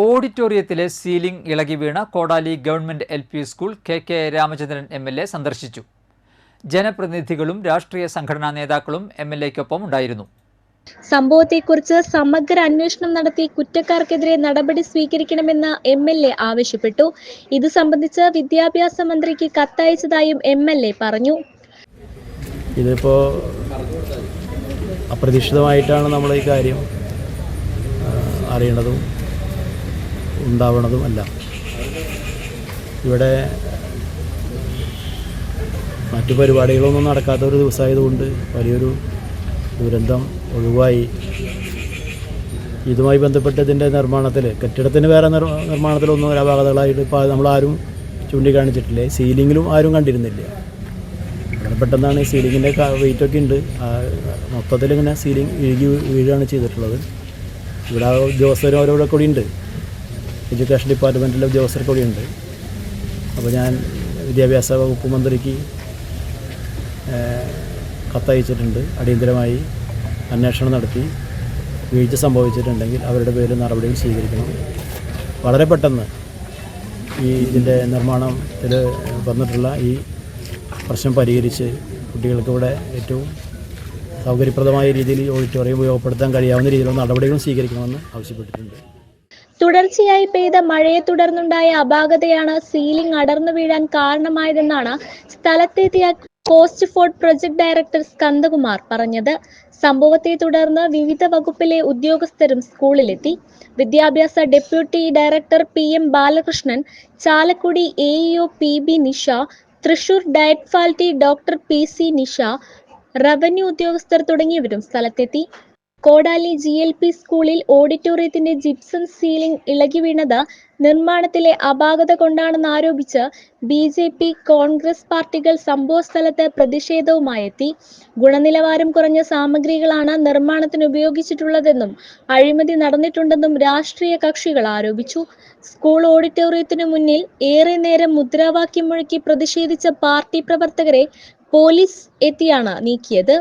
ഓഡിറ്റോറിയത്തിലെ ceiling ഇളകി വീണ Kodali government L P school K K Ramachandran M L A സന്ദർശിച്ചു. ജനപ്രതിനിധികളും രാഷ്ട്രീയ സംഘടനാ നേതാക്കളും എം എൽ എക്കൊപ്പം ഉണ്ടായിരുന്നു. സംഭവത്തെക്കുറിച്ച് സമഗ്ര അന്വേഷണം നടത്തി കുറ്റക്കാർക്കെതിരെ നടപടി സ്വീകരിക്കണമെന്ന് എം എൽ എ ആവശ്യപ്പെട്ടു. ഇത് സംബന്ധിച്ച് വിദ്യാഭ്യാസ മന്ത്രിക്ക് കത്തയച്ചതായും എം എൽ എ പറഞ്ഞു. ഇതിപ്പോൾ അപ്രതീക്ഷിതമായിട്ടാണ് നമ്മൾ ഈ കാര്യം ആ, അറിയണതും ഉണ്ടാവണതും എല്ലാം ഇവിടെ മറ്റു പരിപാടികളൊന്നും നടക്കാത്ത ഒരു ദിവസമായതുകൊണ്ട് വലിയൊരു ദുരന്തം ഒഴിവായി. ഇതുമായി ബന്ധപ്പെട്ട് ഇതിന്റെ നിർമ്മാണത്തിൽ കെട്ടിടത്തിന് വേറെ നിർ നിർമ്മാണത്തിലൊന്നും ഒരു അപാകതകളായിട്ട് ഇപ്പോൾ നമ്മളാരും ചൂണ്ടിക്കാണിച്ചിട്ടില്ല? സീലിങ്ങിലും ആരും കണ്ടിരുന്നില്ല. ഇവിടെ പെട്ടെന്നാണ് സീലിങ്ങിന്റെ വെയിറ്റൊക്കെ ഉണ്ട്. മൊത്തത്തിൽ ഇങ്ങനെ സീലിംഗ് ഇഴുകി വീഴുകയാണ് ചെയ്തിട്ടുള്ളത്. ഇവിടെ ഉദ്യോഗസ്ഥരും അവരവിടെ കൂടി ഉണ്ട്. എഡ്യൂക്കേഷൻ ഡിപ്പാർട്ട്മെന്റിലെ ഉദ്യോഗസ്ഥർ കൂടിയുണ്ട്. അപ്പോൾ ഞാൻ വിദ്യാഭ്യാസ വകുപ്പ് മന്ത്രിക്ക് കത്തയച്ചിട്ടുണ്ട്. അടിയന്തരമായി അന്വേഷണം നടത്തി. വീഴ്ച സംഭവിച്ചിട്ടുണ്ടെങ്കിൽ അവരുടെ പേരിൽ നടപടികൾ സ്വീകരിക്കണം. വളരെ പെട്ടെന്ന് ഈ ഇതിന്റെ നിർമ്മാണത്തിൽ വന്നിട്ടുള്ള ഈ പ്രശ്നം പരിഹരിച്ച് കുട്ടികൾക്ക് ഇവിടെ ഏറ്റവും സൗകര്യപ്രദമായ രീതിയിൽ ഓഡിറ്റോറിയം ഉപയോഗപ്പെടുത്താൻ കഴിയാവുന്ന രീതിയിലുള്ള നടപടികളും സ്വീകരിക്കണമെന്ന് ആവശ്യപ്പെട്ടിട്ടുണ്ട്. തുടർച്ചയായി പെയ്ത മഴയെ തുടർന്നുണ്ടായ അപാകതയാണ് സീലിംഗ് അടർന്നു വീഴാൻ കാരണമായതെന്നാണ് സ്ഥലത്തെത്തിയ coast fort project director Skandakumar പറഞ്ഞത്. സംഭവത്തെ തുടർന്ന് വിവിധ വകുപ്പിലെ ഉദ്യോഗസ്ഥരും സ്കൂളിലെത്തി. വിദ്യാഭ്യാസ deputy director P M Balakrishnan Chalakudy A EO P B Nisha Thrissur DIET faculty doctor P C Nisha revenue ഉദ്യോഗസ്ഥർ തുടങ്ങിയവരും സ്ഥലത്തെത്തി. കോടാലി ജി എൽ പി സ്കൂളിൽ ഓഡിറ്റോറിയത്തിന്റെ ജിപ്സം സീലിംഗ് ഇളകി വീണത് നിർമ്മാണത്തിലെ അപാകത കൊണ്ടാണെന്ന് ആരോപിച്ച് ബി ജെ പി കോൺഗ്രസ് പാർട്ടികൾ സംഭവസ്ഥലത്ത് പ്രതിഷേധവുമായെത്തി. ഗുണനിലവാരം കുറഞ്ഞ സാമഗ്രികളാണ് നിർമ്മാണത്തിന് ഉപയോഗിച്ചിട്ടുള്ളതെന്നും അഴിമതി നടന്നിട്ടുണ്ടെന്നും രാഷ്ട്രീയ കക്ഷികൾ ആരോപിച്ചു. സ്കൂൾ ഓഡിറ്റോറിയത്തിനു മുന്നിൽ ഏറെ നേരം മുദ്രാവാക്യം മുഴക്കി പ്രതിഷേധിച്ച പാർട്ടി പ്രവർത്തകരെ പോലീസ് എത്തിയാണ് നീക്കിയത്.